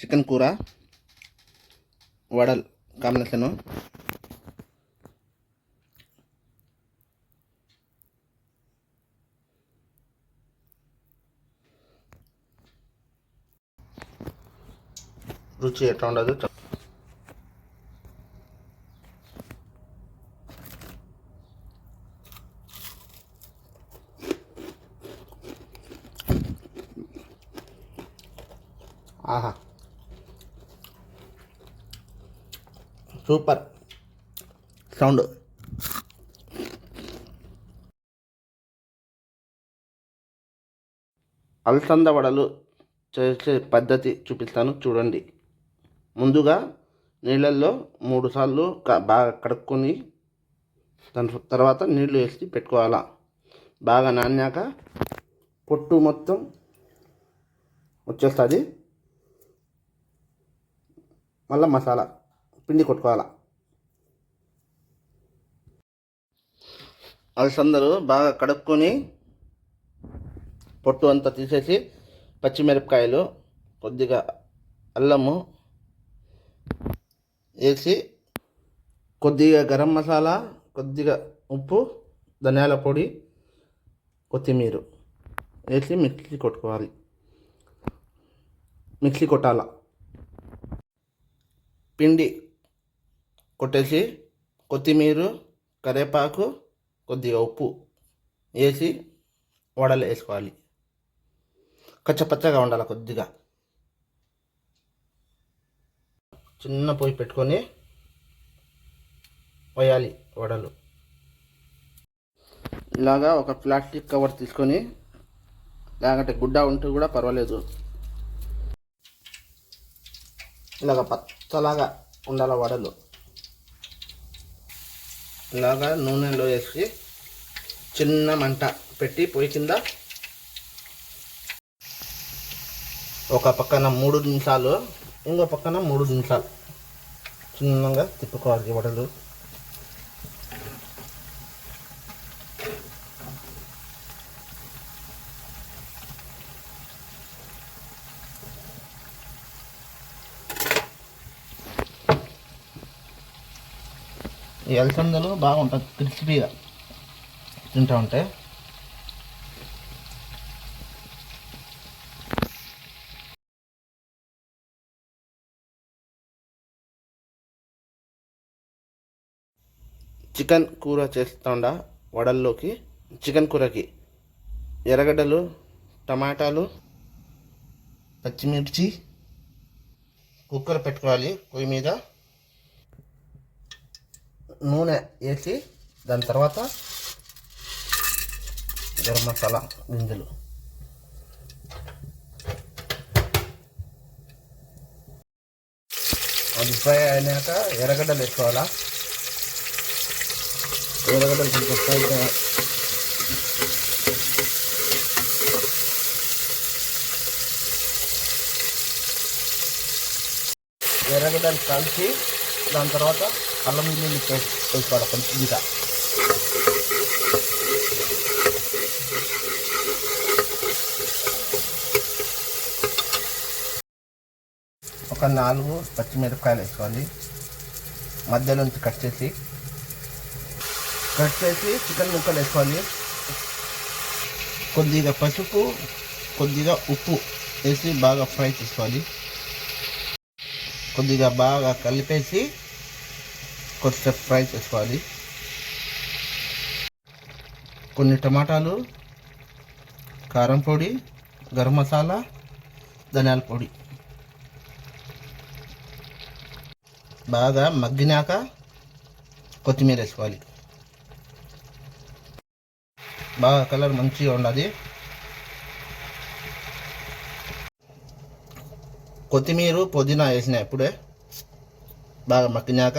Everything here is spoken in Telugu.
చికెన్ కూర వడల్ కాంబినేషను. రుచి ఎట్లా ఉండదు ఆహా. Super sound. అలసంద వడలు చేసే పద్ధతి చూపిస్తాను చూడండి. ముందుగా నీళ్ళల్లో మూడు సార్లు బాగా కడుక్కొని దాని తర్వాత నీళ్ళు వేసి పెట్టుకోవాలా. బాగా నానాక పొట్టు మొత్తం వచ్చేస్తుంది. మళ్ళీ మసాలా. పిండి కొట్టుకోవాలా. అలసందలు బాగా కడుక్కొని పొట్టు అంతా తీసేసి పచ్చిమిరపకాయలు కొద్దిగా అల్లము వేసి కొద్దిగా గరం మసాలా కొద్దిగా ఉప్పు ధనియాల పొడి కొత్తిమీర వేసి మిక్సీ కొట్టుకోవాలి. మిక్సీ కొట్టాల. పిండి కొట్టేసి కొత్తిమీర కరివేపాకు కొద్దిగా ఉప్పు వేసి వడలు వేసుకోవాలి. కచ్చపచ్చగా ఉండాలి కొద్దిగా. చిన్న పొయ్యి పెట్టుకొని వేయాలి వడలు. ఇలాగా ఒక ప్లాస్టిక్ కవర్ తీసుకొని లేదంటే గుడ్డ ఉంటే కూడా పర్వాలేదు. ఇలాగ పచ్చలాగా ఉండాలి వడలు. ఇలాగా నూనెలో వేసి చిన్న మంట పెట్టి పొయ్యి కింద ఒక పక్కన మూడు నిమిషాలు ఇంకో పక్కన మూడు నిమిషాలు. చిన్నగా తిప్పుకోవాలి వడలు. ఈ అలసందలు బాగుంటుంది క్రిస్పీగా తింటూ ఉంటే. చికెన్ కూర చేస్తుండా వడల్లోకి చికెన్ కూరకి. ఎర్రగడ్డలు టమాటాలు పచ్చిమిర్చి కుక్కర్ పెట్టుకోవాలి పొయ్యి మీద. నూనె వేసి దాని తర్వాత గరం మసాలా గింజలు. అది ఫ్రై అయినాక ఎర్రగడ్డలు వేసుకోవాలా? ఎర్రగడ్డలు కొంచెం ఫ్రై ఎర్రగడ్డలు కలిసి దాని తర్వాత అల్లం వెల్లుల్లి పేస్ట్ వేసుకోవాలి కొంచెం ఇంకా ఒక నాలుగు పచ్చిమిరపకాయలు వేసుకోవాలి మధ్యలోంచి కట్ చేసి కట్ చేసి చికెన్ ముక్కలు వేసుకోవాలి కొద్దిగా పసుపు కొద్దిగా ఉప్పు వేసి బాగా ఫ్రై చేసుకోవాలి కొద్దిగా బాగా కలిపేసి కొద్దిసేపు ఫ్రై చేసుకోవాలి. కొన్ని టమాటాలు కారం పొడి గరం మసాలా ధనియాల పొడి. బాగా మగ్గినాక కొత్తిమీర వేసుకోవాలి. బాగా కలర్ మంచిగా ఉన్నది కొత్తిమీర పుదీనా వేసిన ఇప్పుడే బాగా మగ్గినాక